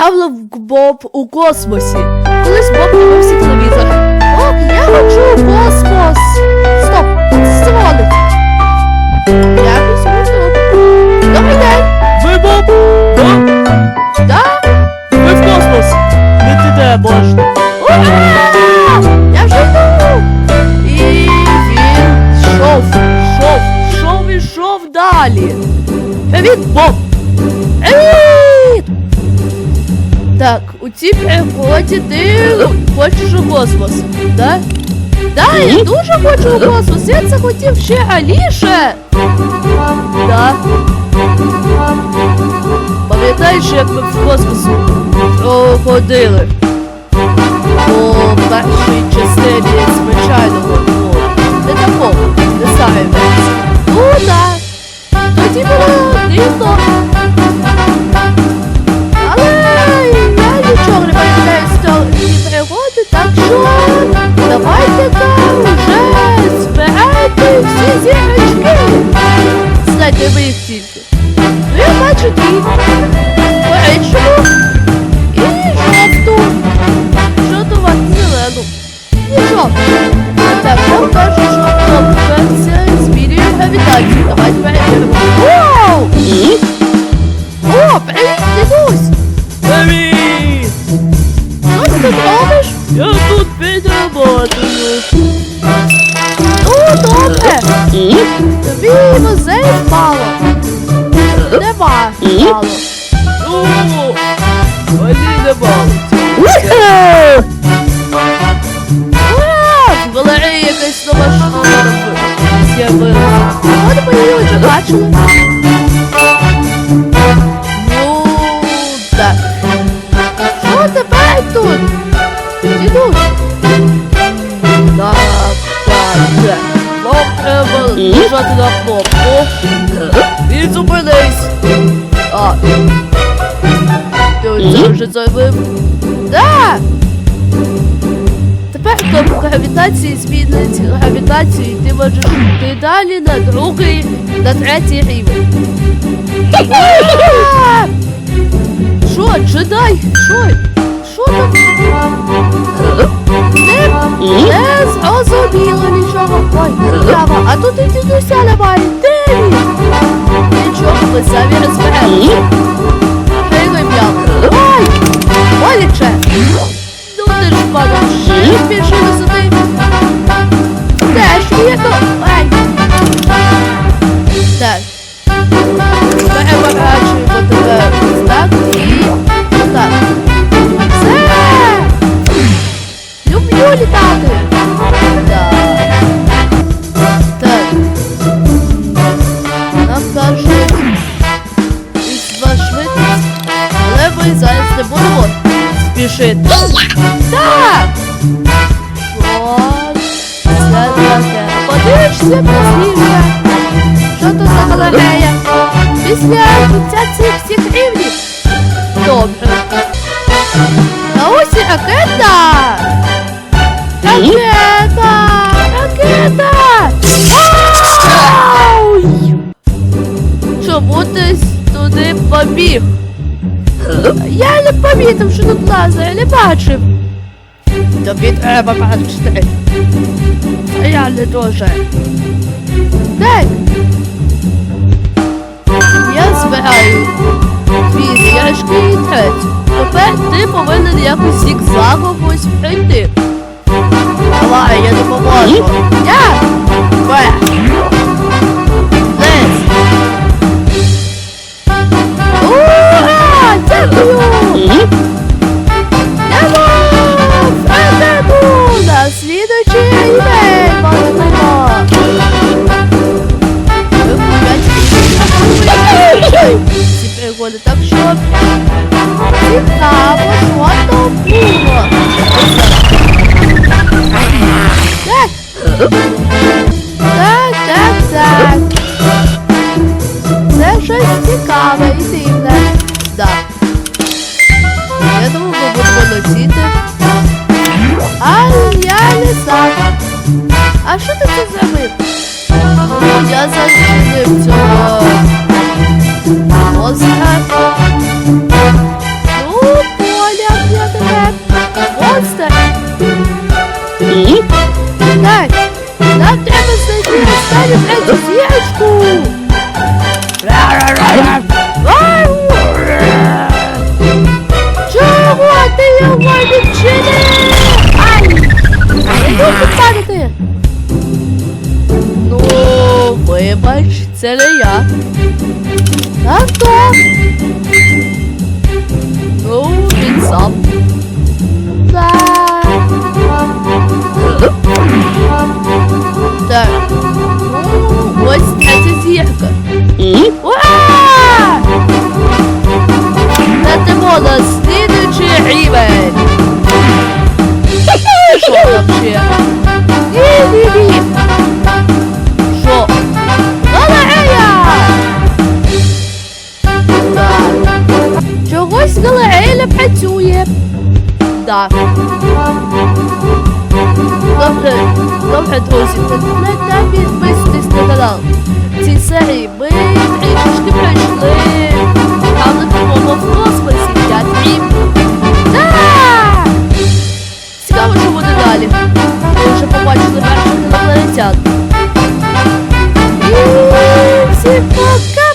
Хевлок Боб у космосі. Колись Боб дивився телевізор. О, я хочу у космос. Стоп, дзвоник. Якось ось. Добрий день. Ви Боб? Боб? Да? Ви в космос? Летите можна. Ура! Я вже йду. І він йшов, йшов, йшов, йшов далі. Привіт, Боб. Так, у цій пригоді ти хочеш у космос, да? Да, я дуже хочу у космос. Я це хотів ще раніше. Да. Пам'ятаєш, як ми в космос проходили? По я Тобі музей мало. Нема мало. Ну, мені не балиться. Ура! В галереї якась нова штука з'явилася. От ми її вже бачили. Ну, так. Що тепер тут? Дідусь. Так, так, так. Треба нажати на кнопку. І зупинись. А. Ти це вже зробив? Так. Тепер кнопка гравітації змінить гравітацію, і ти можеш йти далі на другий, на третій рівень. Що, джедай? Що? Що там? Не, не зрозуміло нічого. Ой, а тут і дідуся немає. Спішити. Так! Подивишся пізніше. Що тут за галерея? Після кінця цих всіх рівнів. Добре. А ось ракета! Ракета! Ракета! Чому ти туди побіг? Я не помітив, що тут лазер, я не бачив. Тобі треба бачити. А я не дуже. Так. Я збираю дві стяжки і третю. Тепер ти повинен якось зігзагом ось пройти. Давай, я допоможу. На слідуючий рівень! Ці пригоди, так що цікаво, що ти це зробив? Я заслужив цього. Монстра. Ну, поля для тебе. Монстра. І? Так, нам треба знайти останню третю зірочку. Ра-ра-ра-ра. Celia? працює. Так. Добре, добре, друзі, не та підписуйтесь на канал. В цій серії ми трішки пройшли правда такому в космосі. Я твій. Так! Цікаво, що буде далі. Ми вже побачили перших інопланетян. І всім пока!